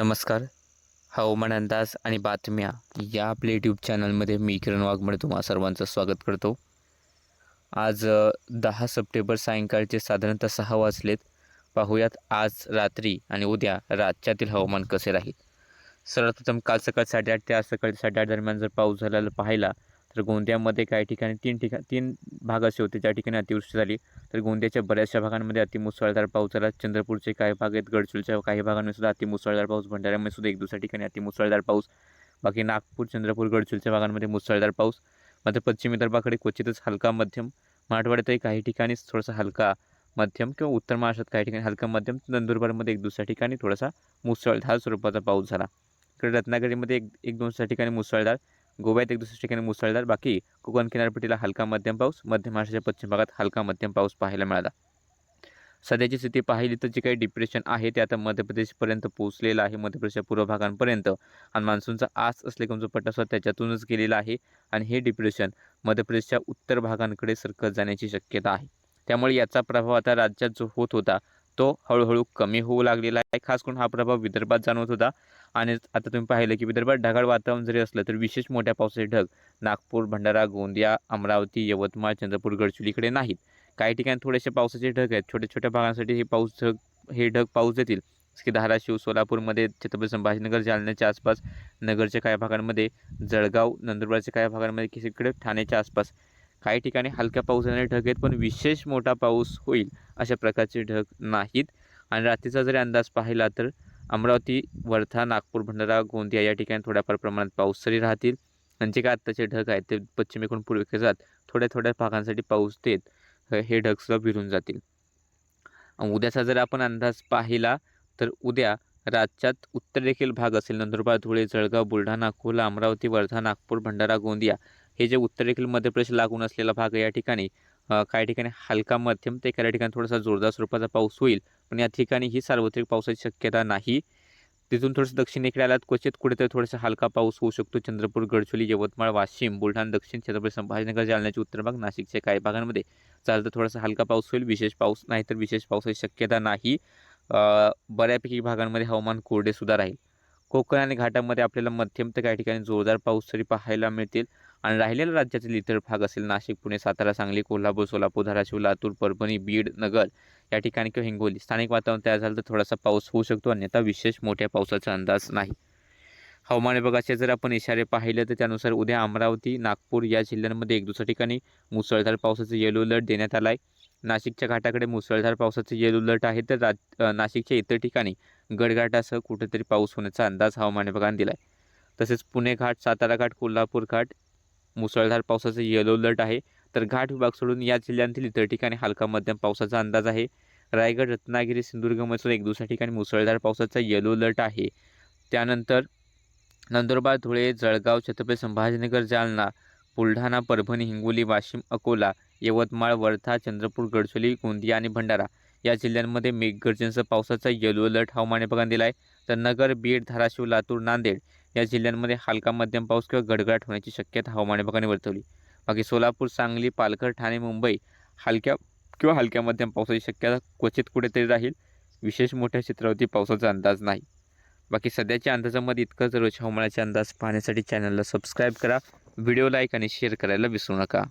नमस्कार. हवामान अंदाज आणि बातम्या या आपल्या यूट्यूब चॅनलमध्ये मी किरण वाघमडे तुम्हा सर्वांचं स्वागत करतो. आज दहा सप्टेंबर सायंकाळचे साधारणतः सहा वाजलेत. पाहूयात आज रात्री आणि उद्या राज्यातील हवामान कसे राहील? सर्वप्रथम काल सकाळ साडेआठ ते आज सकाळी साडेआठ दरम्यान जर पाऊस झालेला पाहिला तर गोंदियामध्ये काही ठिकाणी तीन ठिकाण तीन भाग असे होते. ज्या ठिकाणी अतिवृष्टी झाली तर गोंदियाच्या बऱ्याचशा भागांमध्ये अतिमुसळधार पाऊस झाला. चंद्रपूरचे काही भाग आहेत गडचिरोलीच्या काही भागांमध्ये सुद्धा अतिमुसळधार पाऊस भंडाऱ्यामध्ये सुद्धा एक दुसऱ्या ठिकाणी अतिमुसळधार पाऊस. बाकी नागपूर चंद्रपूर गडचिरोलीच्या भागांमध्ये मुसळधार पाऊस. मात्र पश्चिम विदर्भाकडे क्वचितच हलका मध्यम. मराठवाड्यातही काही ठिकाणी थोडासा हलका मध्यम किंवा उत्तर महाराष्ट्रात काही ठिकाणी हलका मध्यम. नंदुरबारमध्ये एक दुसऱ्या ठिकाणी थोडासा मुसळधार स्वरूपाचा पाऊस झाला. इकडे रत्नागिरीमध्ये एक एक दोनशा ठिकाणी मुसळधार. गोव्यात एक दुसऱ्या ठिकाणी मुसळधार बाकी कोकण किनारपट्टीला हलका मध्यम पाऊस मध्य महाराष्ट्राच्या पश्चिम भागात हलका मध्यम पाऊस पाहायला मिळाला. सध्याची स्थिती पाहिली तर जे काही डिप्रेशन आहे ते आता मध्य प्रदेशपर्यंत पोहोचलेलं आहे. मध्य प्रदेशच्या पूर्व भागांपर्यंत आणि मान्सूनचा आस असलेला जो पट्टा असतो त्याच्यातूनच गेलेला आहे आणि हे डिप्रेशन मध्य प्रदेशच्या उत्तर भागांकडे सरकत जाण्याची शक्यता आहे. त्यामुळे याचा प्रभाव आता राज्यात जो होत होता तो हळूहळू कमी होऊ लागलेला आहे. खास करून हा प्रभाव विदर्भात जाणवत होता. आणि आता तुम्ही पाहिलं की विदर्भात ढगाळ वातावरण जरी असलं तर विशेष मोठ्या पावसाचे ढग नागपूर भंडारा गोंदिया अमरावती यवतमाळ चंद्रपूर गडचिरोलीकडे नाहीत. काही ठिकाणी थोडेसे पावसाचे ढग आहेत. छोट्या छोट्या भागांसाठी हे पाऊस ढग हे ढग पाऊस देतील. जसं की धाराशिव सोलापूरमध्ये छत्रपती संभाजीनगर जालन्याच्या आसपास नगरच्या काही भागांमध्ये जळगाव नंदुरबारच्या काही भागांमध्ये की इकडे ठाण्याच्या आसपास काही ठिकाणी हलक्या पाऊस ढग आहेत पण विशेष मोठा पाऊस होईल अशा प्रकारचे ढग नाहीत. आणि रात्रीचा जरी अंदाज पाहिला तर अमरावती वर्धा नागपूर भंडारा गोंदिया या ठिकाणी थोड्याफार प्रमाणात पाऊस तरी राहतील. आणि जे काय आत्ताचे ढग आहेत ते पश्चिमेकडून पूर्वेकडे जात थोड्या थोड्या भागांसाठी पाऊस देत हे- ढगसुद्धा भिरून जातील. उद्याचा जर आपण अंदाज पाहिला तर उद्या राज्यात उत्तरेखील भाग असेल. नंदुरबार धुळे जळगाव बुलढाणा अकोला अमरावती वर्धा नागपूर भंडारा गोंदिया हे जे उत्तरेकडील मध्य प्रदेश लागून असलेला भाग आहे या ठिकाणी. काही ठिकाणी हलका मध्यम ते काही ठिकाणी थोडासा जोरदार स्वरूपाचा पाऊस होईल पण या ठिकाणी ही सार्वत्रिक पावसाची शक्यता नाही. तिथून थोडंसं दक्षिणेकडे आलात क्वचित कुठेतरी थोडासा हलका पाऊस होऊ शकतो. चंद्रपूर गडचोली यवतमाळ वाशिम बुलढाणा दक्षिण छत्रपती संभाजीनगर जालन्याचे उत्तर भाग नाशिकच्या काही भागांमध्ये चालतं थोडासा हलका पाऊस होईल. विशेष पाऊस नाही तर विशेष पावसाची शक्यता नाही. बऱ्यापैकी भागांमध्ये हवामान कोरडे सुद्धा राहील. कोकण आणि घाटामध्ये आपल्याला मध्यम तर काही ठिकाणी जोरदार पाऊस तरी पाहायला मिळतील. आणि राहिलेल्या राज्यातील इतर भाग असेल नाशिक पुणे सातारा सांगली कोल्हापूर सोलापूर धाराशिव लातूर परभणी बीड नगर या ठिकाणी किंवा हिंगोली. स्थानिक वातावरण तयार झालं तर थोडासा पाऊस होऊ शकतो अन्यथा विशेष मोठ्या पावसाचा अंदाज नाही. हवामान विभागाचे जर आपण इशारे पाहिले तर त्यानुसार उद्या अमरावती नागपूर या जिल्ह्यांमध्ये एक दुसऱ्या ठिकाणी मुसळधार पावसाचं येलो अलर्ट देण्यात आला आहे नाशिकच्या घाटाकडे मुसळधार पावसाचं येलो अलर्ट आहे तर राज नाशिकच्या इतर ठिकाणी गडघाटासह कुठेतरी पाऊस होण्याचा अंदाज हवामान विभागाने दिला आहे तसेच पुणे घाट सातारा घाट कोल्हापूर घाट मुसळधार पावसाचं येलो अलर्ट आहे. तर घाट विभाग सोडून या जिल्ह्यांतील इतर ठिकाणी हलका मध्यम पावसाचा अंदाज आहे. रायगड रत्नागिरी सिंधुदुर्गमधून एक दुसऱ्या ठिकाणी मुसळधार पावसाचा येलो अलर्ट आहे. त्यानंतर नंदुरबार धुळे जळगाव छत्रपती संभाजीनगर जालना बुलढाणा परभणी हिंगोली वाशिम अकोला यवतमाळ वर्धा चंद्रपूर गडचोली गोंदिया आणि भंडारा या जिल्ह्यांमध्ये मेघगर्जनेसह पावसाचा येलो अलर्ट हवामान विभागाने दिला आहे तर नगर बीड धाराशिव लातूर नांदेड या जिल्ह्यांमध्ये हलका मध्यम पाऊस किंवा गडगडाट होण्याची शक्यता हवामान विभागाने वर्तवली. बाकी सोलापूर सांगली पालघर ठाणे मुंबई हलक्या किंवा हलक्या मध्यम पावसाची शक्यता क्वचित कुठेतरी राहील. विशेष मोठ्या क्षेत्रावरती पावसाचा अंदाज नाही. बाकी सध्याच्या अंदाजामध्ये इतकंच रोज हवामानाचे अंदाज पाहण्यासाठी चॅनलला सबस्क्राईब करा. व्हिडिओ लाईक आणि शेअर करायला विसरू नका.